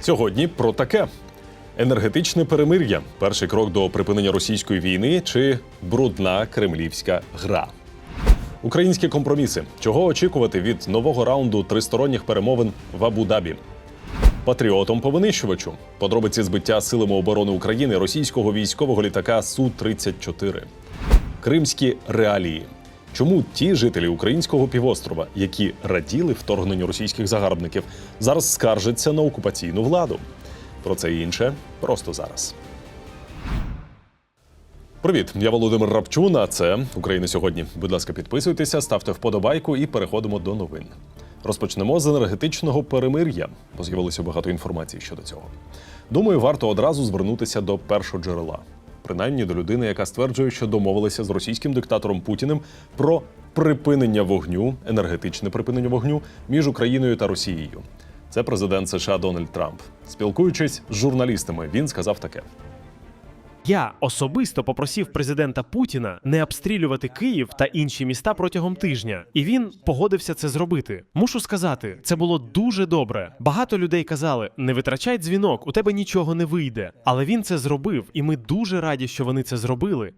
Сьогодні про таке: енергетичне перемир'я перший крок до припинення російської війни чи брудна кремлівська гра. Українські компроміси. Чого очікувати від нового раунду тристоронніх перемовин в Абу-Дабі? Патріотом по винищувачу. Подробиці збиття силами оборони України російського військового літака Су-34. Кримські реалії. Чому ті жителі українського півострова, які раділи вторгненню російських загарбників, зараз скаржаться на окупаційну владу? Про це і інше просто зараз. Привіт, я Володимир Рапчун. А це Україна сьогодні. Будь ласка, підписуйтеся, ставте вподобайку і переходимо до новин. Розпочнемо з енергетичного перемир'я, бо з'явилося багато інформації щодо цього. Думаю, варто одразу звернутися до першого джерела, принаймні до людини, яка стверджує, що домовилася з російським диктатором Путіним про припинення вогню, енергетичне припинення вогню між Україною та Росією. Це президент США Дональд Трамп. Спілкуючись з журналістами, він сказав таке. Я особисто попросив президента Путіна не обстрілювати Київ та інші міста протягом тижня, і він погодився це зробити. Мушу сказати, це було дуже добре. Багато людей казали: не витрачай дзвінок, у тебе нічого не вийде. Але він це зробив, і ми дуже раді, що вони це зробили.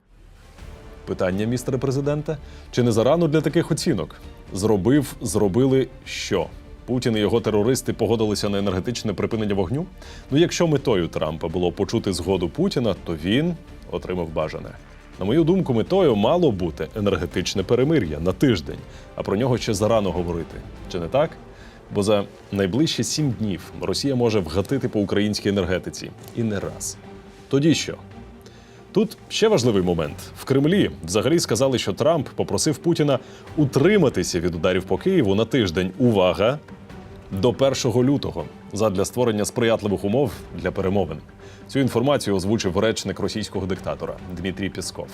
Питання, містере президенте, чи не зарано для таких оцінок? Зробив, зробили що? Путін і його терористи погодилися на енергетичне припинення вогню. Ну, якщо метою Трампа було почути згоду Путіна, то він отримав бажане. На мою думку, метою мало бути енергетичне перемир'я на тиждень, а про нього ще зарано говорити. Чи не так? Бо за найближчі сім днів Росія може вгатити по українській енергетиці і не раз. Тоді що? Тут ще важливий момент. В Кремлі взагалі сказали, що Трамп попросив Путіна утриматися від ударів по Києву на тиждень. Увага! До 1 лютого задля створення сприятливих умов для перемовин. Цю інформацію озвучив речник російського диктатора Дмитрій Пісков.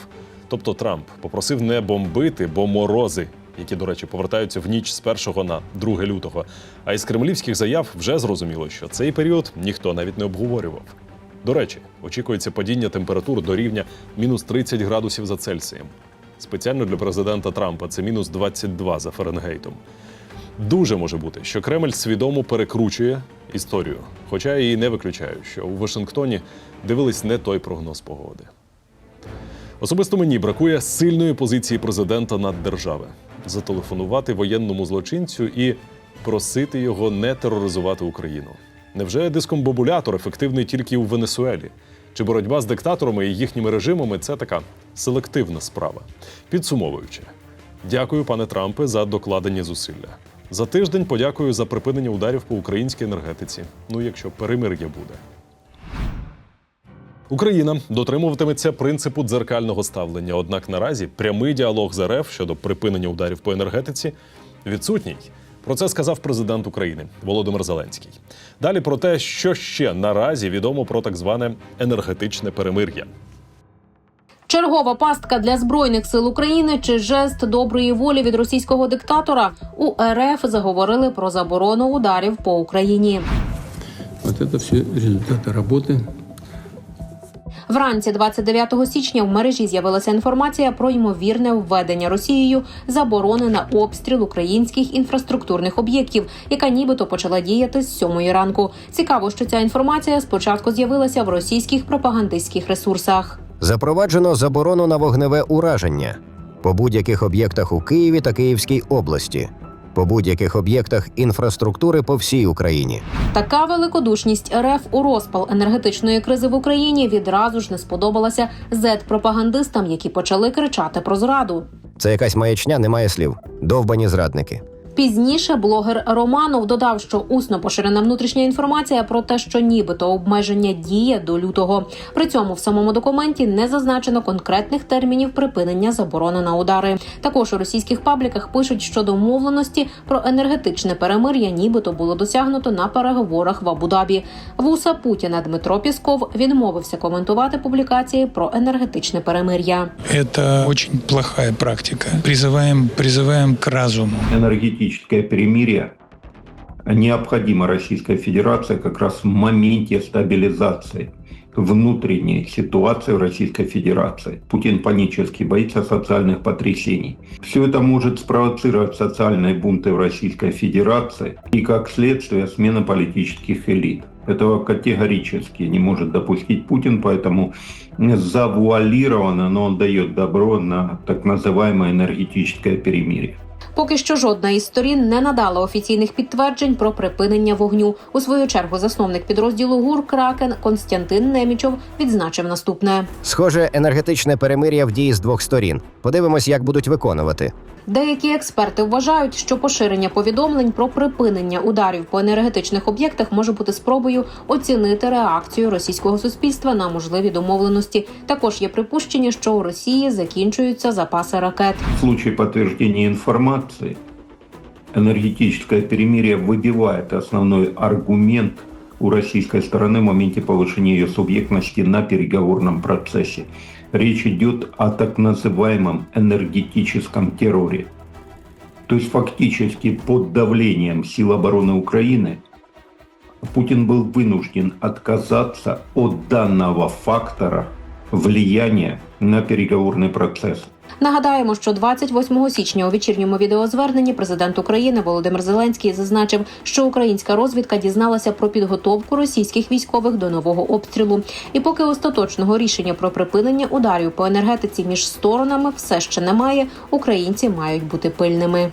Тобто Трамп попросив не бомбити, бо морози, які, до речі, повертаються в ніч з 1 на 2 лютого. А із кремлівських заяв вже зрозуміло, що цей період ніхто навіть не обговорював. До речі, очікується падіння температур до рівня мінус 30 градусів за Цельсієм. Спеціально для президента Трампа це мінус 22 за Фаренгейтом. Дуже може бути, що Кремль свідомо перекручує історію, хоча я і не виключаю, що у Вашингтоні дивились не той прогноз погоди. Особисто мені бракує сильної позиції президента над держави зателефонувати воєнному злочинцю і просити його не тероризувати Україну. Невже дискомбобулятор ефективний тільки у Венесуелі? Чи боротьба з диктаторами і їхніми режимами це така селективна справа? Підсумовуючи, дякую, пане Трампе, за докладені зусилля. За тиждень подякую за припинення ударів по українській енергетиці. Ну, якщо перемир'я буде. Україна дотримуватиметься принципу дзеркального ставлення. Однак наразі прямий діалог з РФ щодо припинення ударів по енергетиці відсутній. Про це сказав президент України Володимир Зеленський. Далі про те, що ще наразі відомо про так зване енергетичне перемир'я. Чергова пастка для збройних сил України чи жест доброї волі від російського диктатора у РФ заговорили про заборону ударів по Україні. Вот это все результаты работы Вранці 29 січня в мережі з'явилася інформація про ймовірне введення Росією заборони на обстріл українських інфраструктурних об'єктів, яка нібито почала діяти з сьомої ранку. Цікаво, що ця інформація спочатку з'явилася в російських пропагандистських ресурсах. Запроваджено заборону на вогневе ураження по будь-яких об'єктах у Києві та Київській області, по будь-яких об'єктах інфраструктури по всій Україні. Така великодушність РФ у розпал енергетичної кризи в Україні відразу ж не сподобалася зет-пропагандистам, які почали кричати про зраду. Це якась маячня, немає слів. Довбані зрадники. Пізніше блогер Романов додав, що усно поширена внутрішня інформація про те, що нібито обмеження діє до лютого. При цьому в самому документі не зазначено конкретних термінів припинення заборони на удари. Також у російських пабліках пишуть, що домовленості про енергетичне перемир'я нібито було досягнуто на переговорах в Абу-Дабі. Вуса Путіна Дмитро Пісков відмовився коментувати публікації про енергетичне перемир'я. Это очень плохая практика. Призываем, призываем к разуму. энергетическое перемирие необходимо Российской Федерации как раз в моменте стабилизации. внутренней ситуации в Российской Федерации. Путин панически боится социальных потрясений. Все это может спровоцировать социальные бунты в Российской Федерации и, как следствие, смена политических элит. Этого категорически не может допустить Путин, поэтому завуалированно, но он дает добро на так называемое энергетическое перемирие. Поки що жодна із сторін не надала офіційних підтверджень про припинення вогню. У свою чергу засновник підрозділу ГУР Кракен Константин Немічов відзначив наступне. Схоже, енергетичне перемир'я в дії з двох сторін. Подивимось, як будуть виконувати. Деякі експерти вважають, що поширення повідомлень про припинення ударів по енергетичних об'єктах може бути спробою оцінити реакцію російського суспільства на можливі домовленості. Також є припущення, що у Росії закінчуються запаси ракет. В случае подтверждения информации энергетическое перемирие выбивает основной аргумент у российской стороны в моменте повышения ее субъектности на переговорном процессе. Речь идет о так называемом энергетическом терроре. То есть фактически под давлением сил обороны Украины Путин был вынужден отказаться от данного фактора влияния на переговорный процесс. Нагадаємо, що 28 січня у вечірньому відеозверненні президент України Володимир Зеленський зазначив, що українська розвідка дізналася про підготовку російських військових до нового обстрілу. І поки остаточного рішення про припинення ударів по енергетиці між сторонами все ще немає, українці мають бути пильними.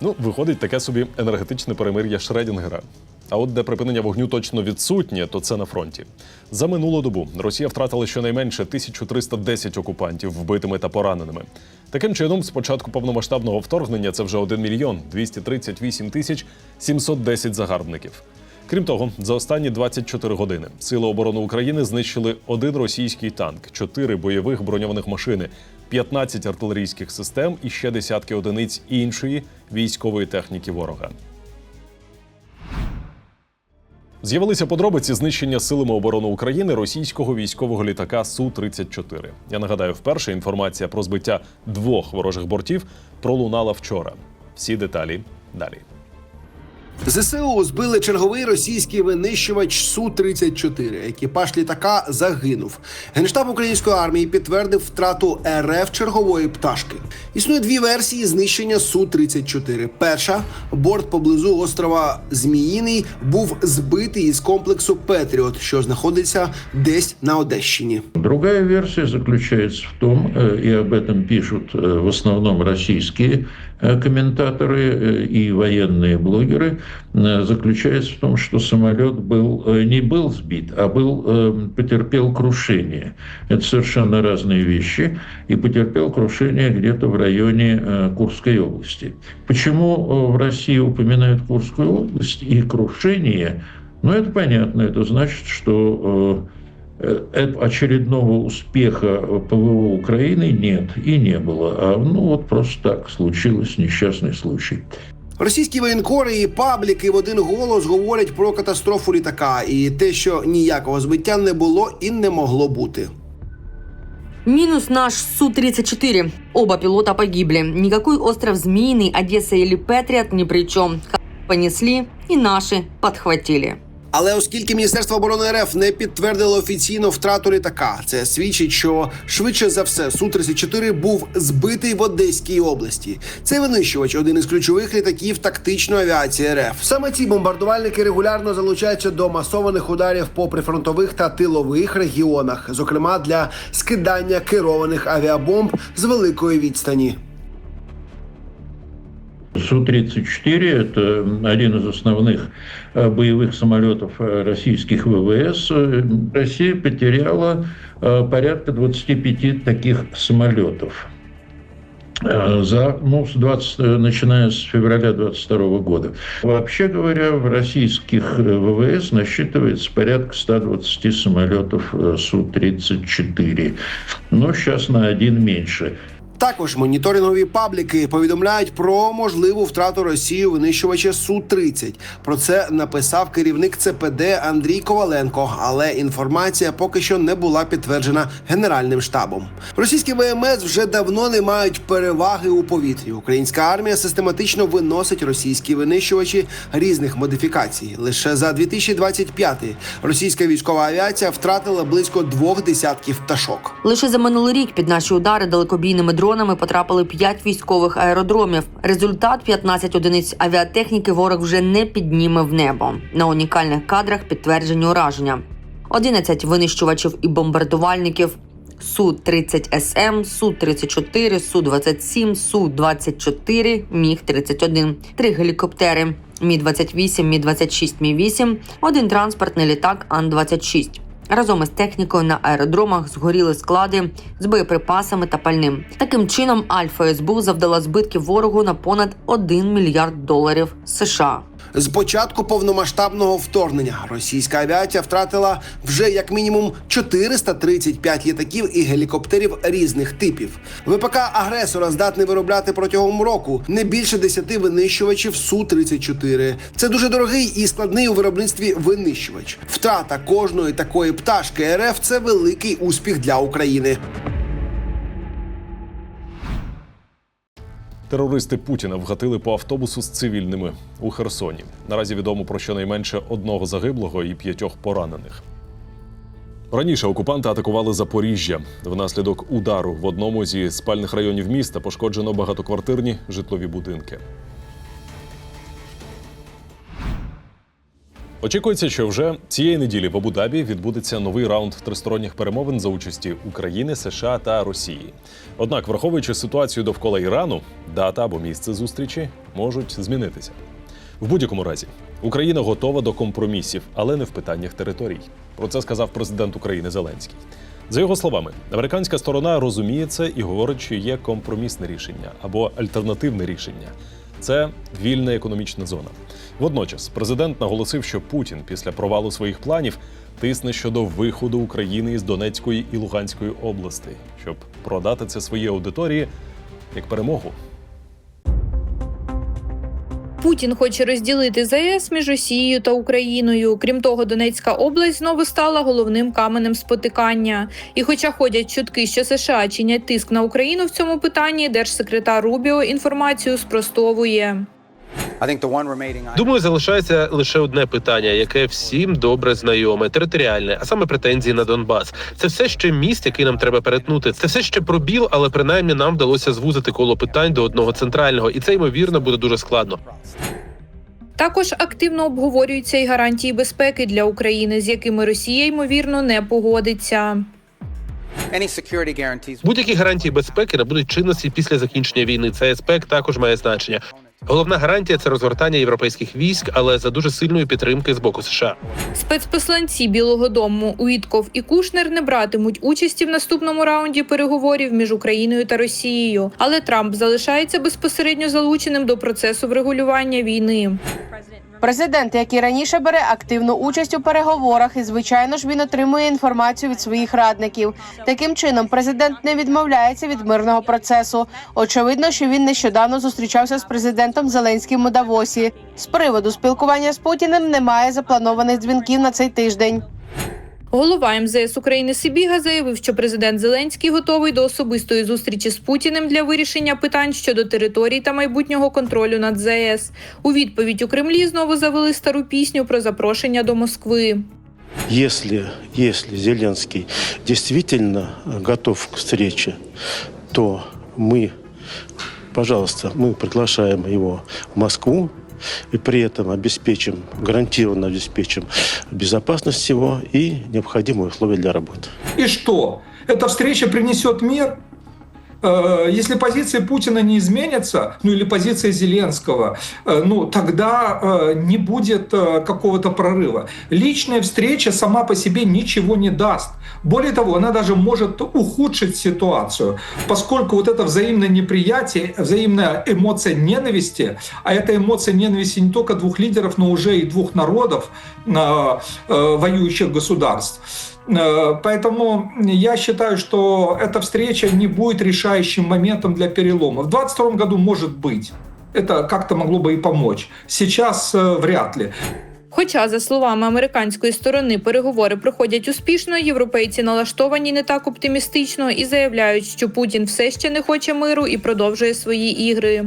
Ну, виходить таке собі енергетичне перемир'я Шредінгера. А от де припинення вогню точно відсутнє, то це на фронті. За минулу добу Росія втратила щонайменше 1310 окупантів вбитими та пораненими. Таким чином, з початку повномасштабного вторгнення це вже 1 мільйон 238 тисяч 710 загарбників. Крім того, за останні 24 години Сили оборони України знищили один російський танк, чотири бойових броньованих машини, 15 артилерійських систем і ще десятки одиниць іншої військової техніки ворога. З'явилися подробиці знищення силами оборони України російського військового літака су 34 Я нагадаю, вперше інформація про збиття двох ворожих бортів пролунала вчора. Всі деталі далі. ЗСУ збили черговий російський винищувач су 34 Екіпаж літака загинув. Генштаб української армії підтвердив втрату РФ чергової пташки. Існує дві версії знищення су 34 Перша борт поблизу острова Зміїний був збитий із комплексу Петріот, що знаходиться десь на Одещині. Другая версия заключается в том, э, и об этом пишут э, в основном российские э, комментаторы э, и военные блогеры, э, заключается в том, что самолет был, э, не был сбит, а был, э, потерпел крушение. Это совершенно разные вещи. И потерпел крушение где-то в районе э, Курской области. Почему э, в России упоминают Курскую область и крушение? Ну, это понятно. Это значит, что э, Э, очередного успеха ПВО Украины нет и не было. А ну вот просто так случилось несчастный случай. Російські воєнкори і пабліки в один голос говорять про катастрофу літака і те, що ніякого збиття не було і не могло бути. Минус наш Су-34. Оба пилота погибли. Никакой остров Змеиный, Одесса или Патриот ни при чем. Х- Понесли и наши подхватили. Але оскільки Міністерство оборони РФ не підтвердило офіційно втрату літака, це свідчить, що швидше за все су 34 був збитий в Одеській області. Цей винищувач один із ключових літаків тактичної авіації РФ. Саме ці бомбардувальники регулярно залучаються до масованих ударів по прифронтових та тилових регіонах, зокрема для скидання керованих авіабомб з великої відстані. Су-34 – это один из основных э, боевых самолетов э, российских ВВС. Россия потеряла э, порядка 25 таких самолетов. За, ну, с 20, э, начиная с февраля 22 года. Вообще говоря, в российских ВВС насчитывается порядка 120 самолетов э, Су-34. Но сейчас на один меньше. Також моніторингові пабліки повідомляють про можливу втрату Росії винищувача су 30 Про це написав керівник ЦПД Андрій Коваленко, але інформація поки що не була підтверджена генеральним штабом. Російські ВМС вже давно не мають переваги у повітрі. Українська армія систематично виносить російські винищувачі різних модифікацій. Лише за 2025 російська військова авіація втратила близько двох десятків пташок. Лише за минулий рік під наші удари далекобійними дронами потрапили 5 військових аеродромів. Результат 15 одиниць авіатехніки ворог вже не підніме в небо. На унікальних кадрах підтверджені ураження. 11 винищувачів і бомбардувальників. Су-30 СМ, Су-34, Су-27, Су-24, Міг-31, три гелікоптери Мі-28, Мі-26, Мі-8, один транспортний літак Ан-26. Разом із технікою на аеродромах згоріли склади з боєприпасами та пальним. Таким чином, Альфа СБУ завдала збитків ворогу на понад 1 мільярд доларів США. З початку повномасштабного вторгнення російська авіація втратила вже як мінімум 435 літаків і гелікоптерів різних типів. ВПК агресора здатний виробляти протягом року не більше 10 винищувачів су 34 Це дуже дорогий і складний у виробництві винищувач. Втрата кожної такої пташки РФ це великий успіх для України. Терористи Путіна вгатили по автобусу з цивільними у Херсоні. Наразі відомо про щонайменше одного загиблого і п'ятьох поранених. Раніше окупанти атакували Запоріжжя. Внаслідок удару в одному зі спальних районів міста пошкоджено багатоквартирні житлові будинки. Очікується, що вже цієї неділі в Абу-Дабі відбудеться новий раунд тристоронніх перемовин за участі України, США та Росії. Однак, враховуючи ситуацію довкола Ірану, дата або місце зустрічі можуть змінитися. В будь-якому разі, Україна готова до компромісів, але не в питаннях територій. Про це сказав президент України Зеленський. За його словами, американська сторона розуміє це і говорить, що є компромісне рішення або альтернативне рішення. Це вільна економічна зона. Водночас президент наголосив, що Путін після провалу своїх планів тисне щодо виходу України із Донецької і Луганської областей, щоб продати це своїй аудиторії як перемогу. Путін хоче розділити ЗАЕС між Росією та Україною. Крім того, Донецька область знову стала головним каменем спотикання. І, хоча ходять чутки, що США чинять тиск на Україну в цьому питанні, держсекретар Рубіо інформацію спростовує. Думаю, залишається лише одне питання, яке всім добре знайоме, територіальне, а саме претензії на Донбас. Це все ще міст, який нам треба перетнути. Це все ще пробіл, але принаймні нам вдалося звузити коло питань до одного центрального, і це ймовірно буде дуже складно. Також активно обговорюються і гарантії безпеки для України, з якими Росія ймовірно не погодиться. Будь-які гарантії безпеки набудуть чинності після закінчення війни. Цей аспект також має значення. Головна гарантія це розгортання європейських військ, але за дуже сильної підтримки з боку США. Спецпосланці Білого Дому Уітков і Кушнер не братимуть участі в наступному раунді переговорів між Україною та Росією, але Трамп залишається безпосередньо залученим до процесу врегулювання війни. Президент, як і раніше бере активну участь у переговорах, і звичайно ж він отримує інформацію від своїх радників. Таким чином, президент не відмовляється від мирного процесу. Очевидно, що він нещодавно зустрічався з президентом Зеленським у Давосі. З приводу спілкування з Путіним немає запланованих дзвінків на цей тиждень. Голова МЗС України Сибіга заявив, що президент Зеленський готовий до особистої зустрічі з Путіним для вирішення питань щодо територій та майбутнього контролю над ЗАЕС. У відповідь у Кремлі знову завели стару пісню про запрошення до Москви. Если, если Зеленский действительно готов к встрече, то мы, пожалуйста, мы приглашаем его в Москву и при этом обеспечим, гарантированно обеспечим безопасность его и необходимые условия для работы. И что? Эта встреча принесет мир? Э, Если позиции Путина не изменятся, ну или позиция Зеленского, э, ну тогда э, не будет какого-то прорыва. Личная встреча сама по себе ничего не даст. Более того, она даже может ухудшить ситуацию, поскольку вот это взаимное неприятие, взаимная эмоция ненависти, а это эмоция ненависти не только двух лидеров, но уже и двух народов, воюющих государств, Поэтому я считаю, что эта встреча не будет решающим моментом для перелома. В 2022 году может быть. Это как-то могло бы и помочь. Сейчас э, вряд ли. Хоча, за словами американської сторони, переговори проходять успішно, європейці налаштовані не так оптимістично і заявляють, що Путін все ще не хоче миру і продовжує свої ігри.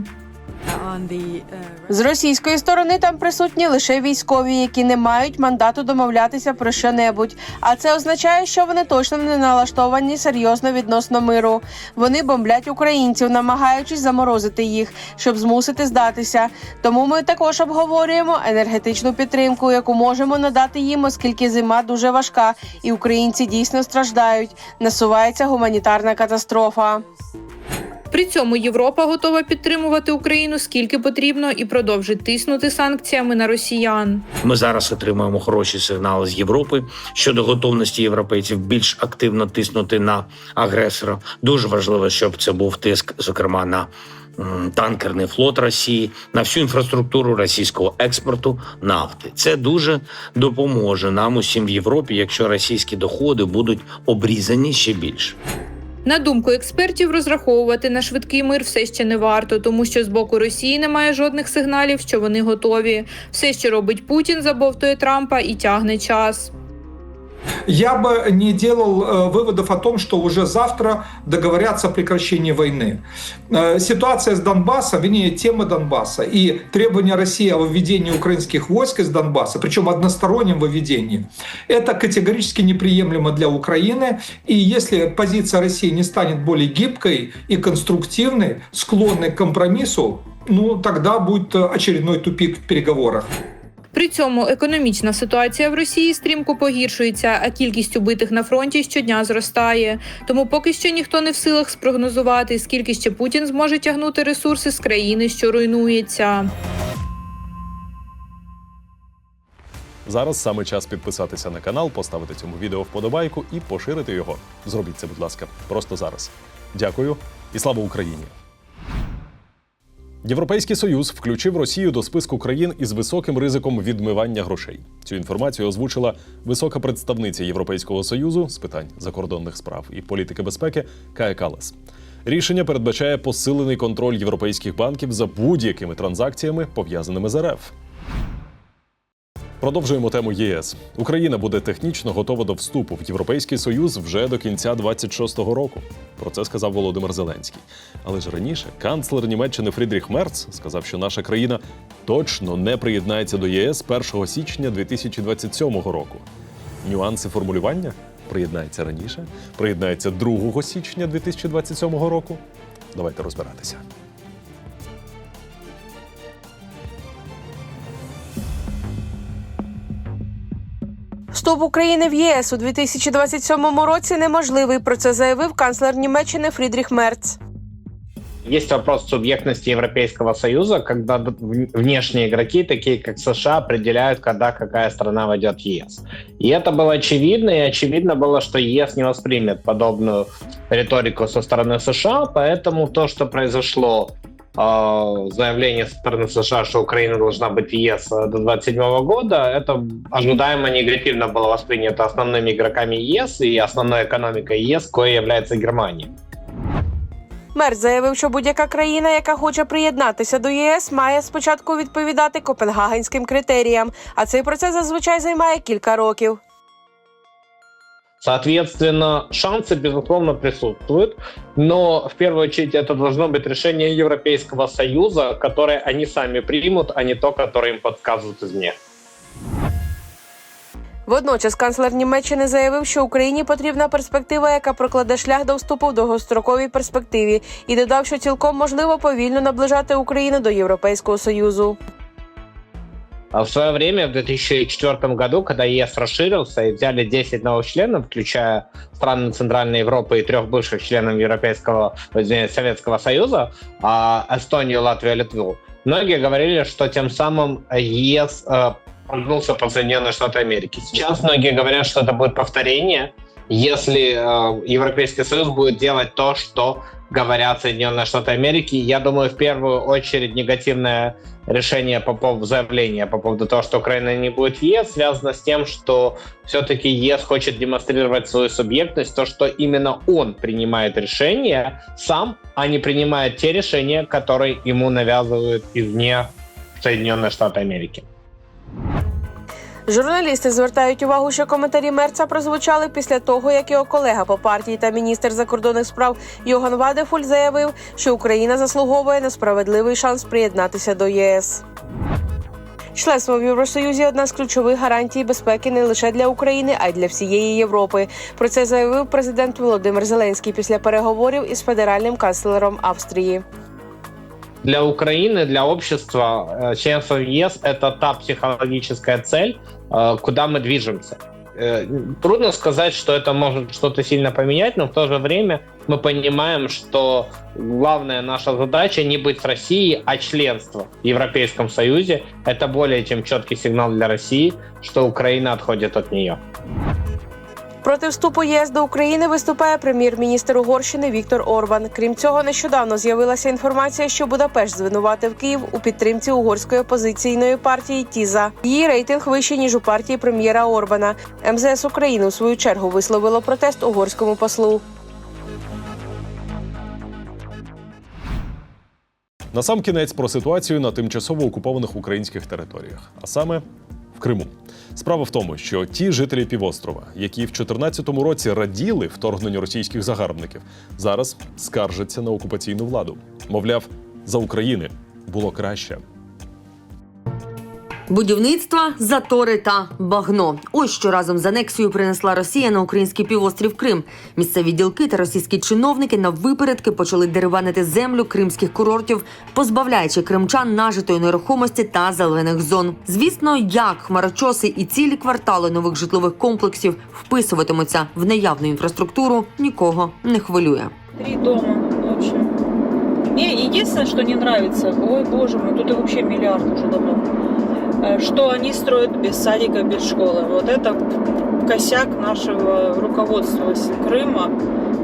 З російської сторони там присутні лише військові, які не мають мандату домовлятися про що-небудь. А це означає, що вони точно не налаштовані серйозно відносно миру. Вони бомблять українців, намагаючись заморозити їх, щоб змусити здатися. Тому ми також обговорюємо енергетичну підтримку, яку можемо надати їм, оскільки зима дуже важка, і українці дійсно страждають. Насувається гуманітарна катастрофа. При цьому Європа готова підтримувати Україну скільки потрібно і продовжить тиснути санкціями на росіян. Ми зараз отримуємо хороші сигнали з Європи щодо готовності європейців більш активно тиснути на агресора. Дуже важливо, щоб це був тиск, зокрема на танкерний флот Росії, на всю інфраструктуру російського експорту нафти. Це дуже допоможе нам усім в Європі, якщо російські доходи будуть обрізані ще більше. На думку експертів, розраховувати на швидкий мир все ще не варто, тому що з боку Росії немає жодних сигналів, що вони готові. Все, що робить Путін, забовтує Трампа і тягне час. Я бы не делал э, выводов о том, что уже завтра договорятся о прекращении войны. Э, ситуация с Донбассом, вернее, тема Донбасса и требования России о выведении украинских войск из Донбасса, причем одностороннем выведении, это категорически неприемлемо для Украины. И если позиция России не станет более гибкой и конструктивной, склонной к компромиссу, ну тогда будет э, очередной тупик в переговорах. При цьому економічна ситуація в Росії стрімко погіршується, а кількість убитих на фронті щодня зростає. Тому поки що ніхто не в силах спрогнозувати, скільки ще Путін зможе тягнути ресурси з країни, що руйнується. Зараз саме час підписатися на канал, поставити цьому відео вподобайку і поширити його. Зробіть це, будь ласка, просто зараз. Дякую і слава Україні! Європейський союз включив Росію до списку країн із високим ризиком відмивання грошей. Цю інформацію озвучила висока представниця Європейського союзу з питань закордонних справ і політики безпеки Кая Калас. Рішення передбачає посилений контроль європейських банків за будь-якими транзакціями, пов'язаними з РФ. Продовжуємо тему ЄС. Україна буде технічно готова до вступу в Європейський Союз вже до кінця 26-го року. Про це сказав Володимир Зеленський. Але ж раніше канцлер Німеччини Фрідріх Мерц сказав, що наша країна точно не приєднається до ЄС 1 січня 2027 року. Нюанси формулювання приєднається раніше, приєднається 2 січня 2027 року. Давайте розбиратися. Вступ України в ЄС у 2027 році неможливий. Про це заявив канцлер Німеччини Фрідріх Мерц. Есть вопрос субъектности Европейского Союза, когда д- в- внешние игроки, такие как США, определяют, когда какая страна войдет в ЕС. И это было очевидно, и очевидно было, что ЕС не воспримет подобную риторику со стороны США, поэтому то, что произошло э, заявление со стороны США, что Украина должна быть в ЕС э, до 27 года, это ожидаемо негативно было воспринято основными игроками ЕС и основной экономикой ЕС, кое является Германия. Мерц заявив, що будь-яка країна, яка хоче приєднатися до ЄС, має спочатку відповідати копенгагенським критеріям, а цей процес зазвичай займає кілька років. Соответственно, шансы, безусловно, присутствуют, но в первую очередь это должно быть решение Европейского Союза, которое они сами примут, а не то, которое им подсказывают извне. Водночас канцлер Німеччини заявив, що Україні потрібна перспектива, яка прокладе шлях до вступу в довгостроковій перспективі, і додав, що цілком можливо повільно наближати Україну до Європейського союзу. А в свое время, в 2004 году, когда ЕС расширился и взяли 10 новых членов, включая страны Центральной Европы и трех бывших членов Европейского, извиняюсь, Советского Союза, а, Эстонию, Латвию, Литву, многие говорили, что тем самым ЕС э, прогнулся под Соединенные Штаты Америки. Сейчас многие говорят, что это будет повторение, если э, Европейский Союз будет делать то, что говорят Соединенные Штаты Америки. Я думаю, в первую очередь негативное решение по поводу заявления по поводу того, что Украина не будет в ЕС, связано с тем, что все-таки ЕС хочет демонстрировать свою субъектность, то, что именно он принимает решения сам, а не принимает те решения, которые ему навязывают извне Соединенные Штаты Америки. Журналісти звертають увагу, що коментарі Мерца прозвучали після того, як його колега по партії та міністр закордонних справ Йоган Вадефуль заявив, що Україна заслуговує на справедливий шанс приєднатися до ЄС. Членство в Євросоюзі одна з ключових гарантій безпеки не лише для України, а й для всієї Європи. Про це заявив президент Володимир Зеленський після переговорів із федеральним канцлером Австрії. Для Украины, для общества э, членство в ЕС – это та психологическая цель, э, куда мы движемся. Э, Трудно сказать, что это может что-то сильно поменять, но в то же время мы понимаем, что главная наша задача не быть с Россией, а членство в Европейском Союзе. Это более чем четкий сигнал для России, что Украина отходит от нее. Проти вступу ЄС до України виступає прем'єр-міністр Угорщини Віктор Орбан. Крім цього, нещодавно з'явилася інформація, що Будапешт звинуватив Київ у підтримці угорської опозиційної партії Тіза. Її рейтинг вищий ніж у партії прем'єра Орбана. МЗС України у свою чергу висловило протест угорському послу. Насамкінець про ситуацію на тимчасово окупованих українських територіях, а саме в Криму. Справа в тому, що ті жителі півострова, які в 2014 році раділи вторгненню російських загарбників, зараз скаржаться на окупаційну владу. Мовляв, за України було краще. Будівництва, затори та багно. Ось що разом з анексією принесла Росія на український півострів Крим. Місцеві ділки та російські чиновники на випередки почали дерибанити землю кримських курортів, позбавляючи кримчан нажитої нерухомості та зелених зон. Звісно, як хмарочоси і цілі квартали нових житлових комплексів вписуватимуться в наявну інфраструктуру, нікого не хвилює. Три дома. Мне единственное, что не нравится, ой, боже мой, тут и вообще миллиард уже э, что они строят без садика, без школы. Вот это косяк нашего руководства Крыма,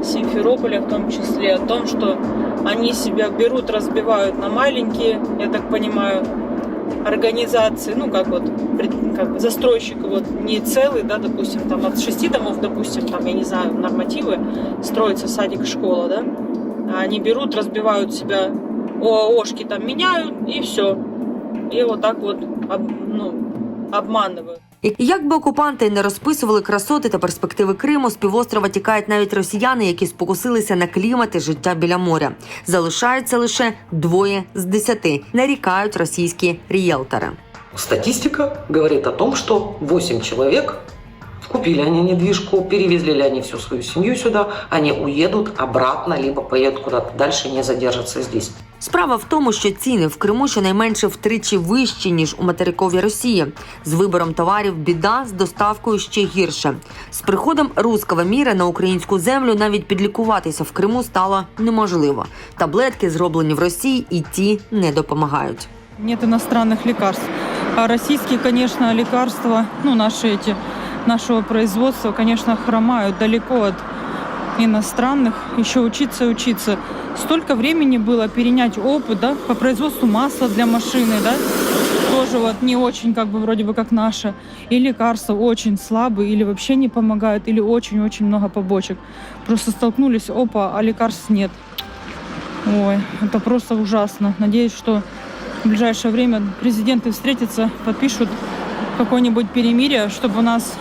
Симферополя в том числе, о том, что они себя берут, разбивают на маленькие, я так понимаю, организации, ну как вот как застройщик вот не целый, да, допустим, там от шести домов, допустим, там я не знаю нормативы, строится садик, школа, да, они берут, разбивают себя, ООшки там меняют и все, и вот так вот об- ну, обманывают. І як би окупанти не розписували красоти та перспективи Криму, з півострова тікають навіть росіяни, які спокусилися на клімат і життя біля моря. Залишаються лише двоє з десяти. Нарікають російські ріелтори. Статистика говорит о том, что 8 человек купили они недвижку, перевезли ли они всю свою семью сюда, они уедут обратно, либо поедут куда-то дальше, не задержатся здесь. Справа в тому, що ціни в Криму щонайменше втричі вищі ніж у материковій Росії. З вибором товарів біда з доставкою ще гірше. З приходом руского міра на українську землю навіть підлікуватися в Криму стало неможливо. Таблетки, зроблені в Росії, і ті не допомагають. Нет иностранных лекарств. А российские, конечно, лекарства, ну, наши эти, нашего производства, конечно, хромают далеко от иностранных. Еще учиться, учиться. Столько времени было перенять опыт, да, по производству масла для машины, да, тоже вот не очень, как бы, вроде бы, как наше. И лекарства очень слабые, или вообще не помогают, или очень-очень много побочек. Просто столкнулись, опа, а лекарств нет. Ой, это просто ужасно. Надеюсь, что в ближайшее время президенты встретятся, подпишут какое-нибудь перемирие, чтобы у нас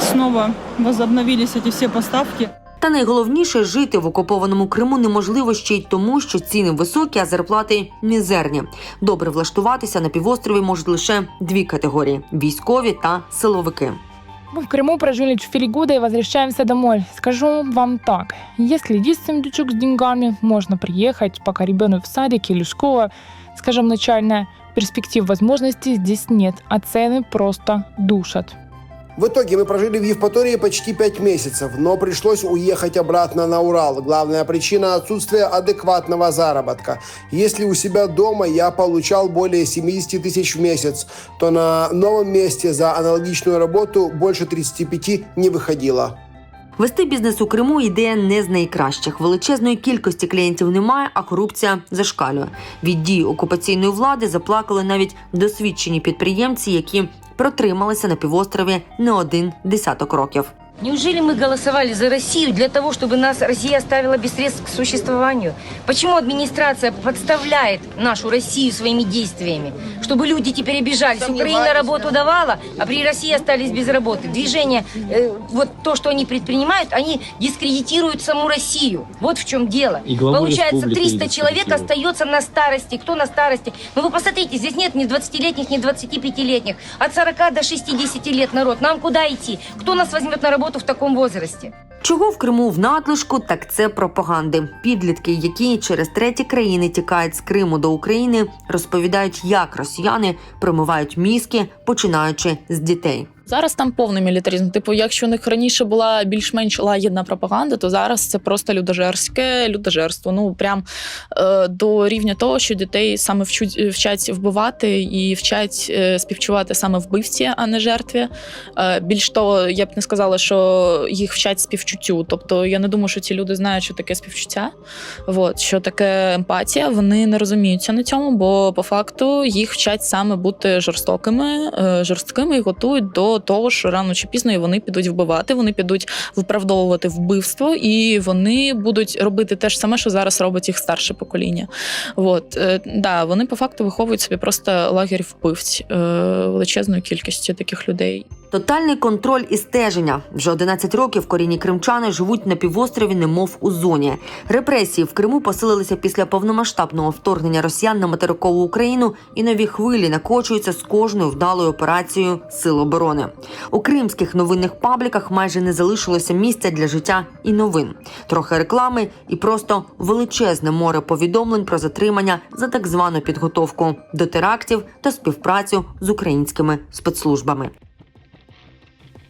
снова возобновились эти все поставки. Та найголовніше жити в окупованому Криму неможливо ще й тому, що ціни високі, а зарплати мізерні. Добре влаштуватися на півострові можуть лише дві категорії: військові та силовики. Мы в Крыму прожили 4 года и возвращаемся домой. Скажу вам так, если есть сундучок с деньгами, можно приехать, пока ребенок в садике или школа, скажем, начальная, перспектив возможностей здесь нет, а цены просто душат. В итоге мы прожили в Евпатории почти пять месяцев, но пришлось уехать обратно на Урал. Главная причина – отсутствие адекватного заработка. Если у себя дома я получал более 70 тысяч в месяц, то на новом месте за аналогичную работу больше 35 не выходило. Вести бізнес у Криму ідея не з найкращих. Величезної кількості клієнтів немає, а корупція зашкалює. Від дій окупаційної влади заплакали навіть досвідчені підприємці, які протрималися на півострові не один десяток років. Неужели мы голосовали за Россию для того, чтобы нас Россия оставила без средств к существованию? Почему администрация подставляет нашу Россию своими действиями? Чтобы люди теперь обижались. Украина работу давала, а при России остались без работы. Движение, э, вот то, что они предпринимают, они дискредитируют саму Россию. Вот в чем дело. И Получается, республики 300 человек остается на старости. Кто на старости? Ну вы посмотрите, здесь нет ни 20-летних, ни 25-летних. От 40 до 60 лет народ. Нам куда идти? Кто нас возьмет на работу в таком возрасте? Чого в Криму в надлишку, так це пропаганди. Підлітки, які через треті країни тікають з Криму до України, розповідають, як росіяни промивають мізки, починаючи з дітей. Зараз там повний мілітаризм. Типу, якщо у них раніше була більш-менш лагідна пропаганда, то зараз це просто людожерське людожерство. Ну прям е, до рівня того, що дітей саме вчуть вчать вбивати і вчать е, співчувати саме вбивці, а не жертві. Е, більш того, я б не сказала, що їх вчать співчуттю. Тобто я не думаю, що ці люди знають, що таке співчуття. От, що таке емпатія. Вони не розуміються на цьому, бо по факту їх вчать саме бути жорстокими, е, жорсткими і готують до того, що рано чи пізно вони підуть вбивати, вони підуть виправдовувати вбивство, і вони будуть робити те ж саме, що зараз робить їх старше покоління. От е, да, вони по факту виховують собі просто лагерь вбивць е, величезною кількістю таких людей. Тотальний контроль і стеження. Вже 11 років корінні кримчани живуть на півострові, немов у зоні. Репресії в Криму посилилися після повномасштабного вторгнення росіян на материкову Україну, і нові хвилі накочуються з кожною вдалою операцією Сил оборони. У кримських новинних пабліках майже не залишилося місця для життя і новин. Трохи реклами і просто величезне море повідомлень про затримання за так звану підготовку до терактів та співпрацю з українськими спецслужбами.